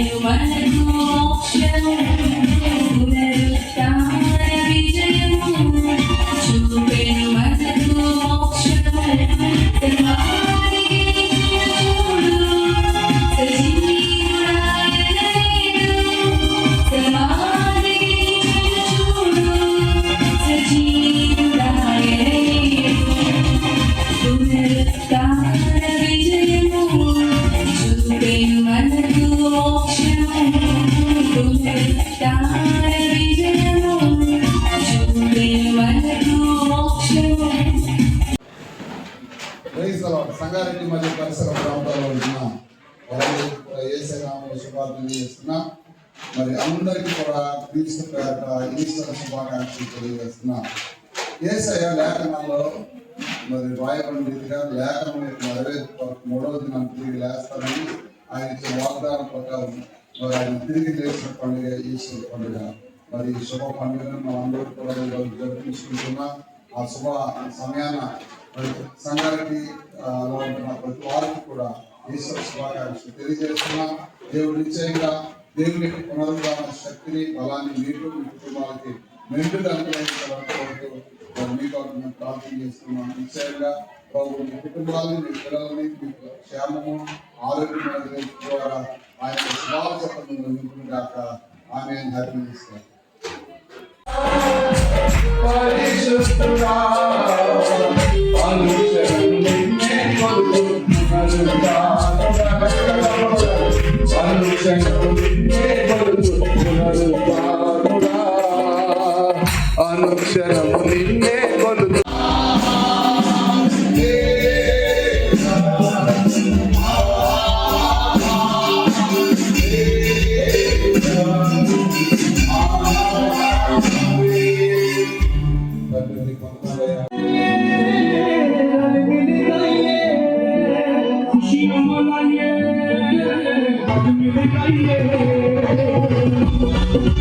you my Rangareddy మరియు పరిసర ప్రాంతంలో ఉన్న వాళ్ళందరికీ కూడా ఏసనామ శుభార్థన చేస్తున్నా. మరి అందరికీ కూడా క్రీస్తు పేరట ఈశ్వర శుభాకాంక్షలు తెలియజేస్తున్నా. ఏసయ లేఖనాల్లో మరి రాయబడిన రీతిగా లేఖనం యొక్క అరవై మూడవ దినం తిరిగి లేస్తారని ఆయన వాగ్దానం ప్రకారం మరి ఆయన తిరిగి లేచిన పండుగ ఈశ్వర పండుగ. మరి శుభ పండుగను మనం కూడా జరుపుకుంటున్నా. ఆ శుభ సమయాన సంఘానికి ఆ, ప్రతి వారికి కూడా ఈశ్వర శుభాకాంక్షలు తెలియజేస్తున్నాం. దేవుడు నిశ్చయంగా దేవుని పునరుద్ధరణ శక్తిని బలాన్ని మీకు మీ కుటుంబాలకి మెండుగా అనుగ్రహించాలనుకుంటూ మరి మేము ప్రార్థన చేస్తున్నాం నిశ్చయంగా ప్రభు మీ కుటుంబాలని మీ పిల్లలని మీ క్షేమము ఆరోగ్యం ద్వారా ఆయన శుభాలు చెప్పడం నింపును ఆమె హ్యాపీ ఇస్తారు పరిశుద్ధుడా, కొలుచున్నానుగా. అనుక్షణం నిన్నే కొలుచున్నానుగా. Thank you.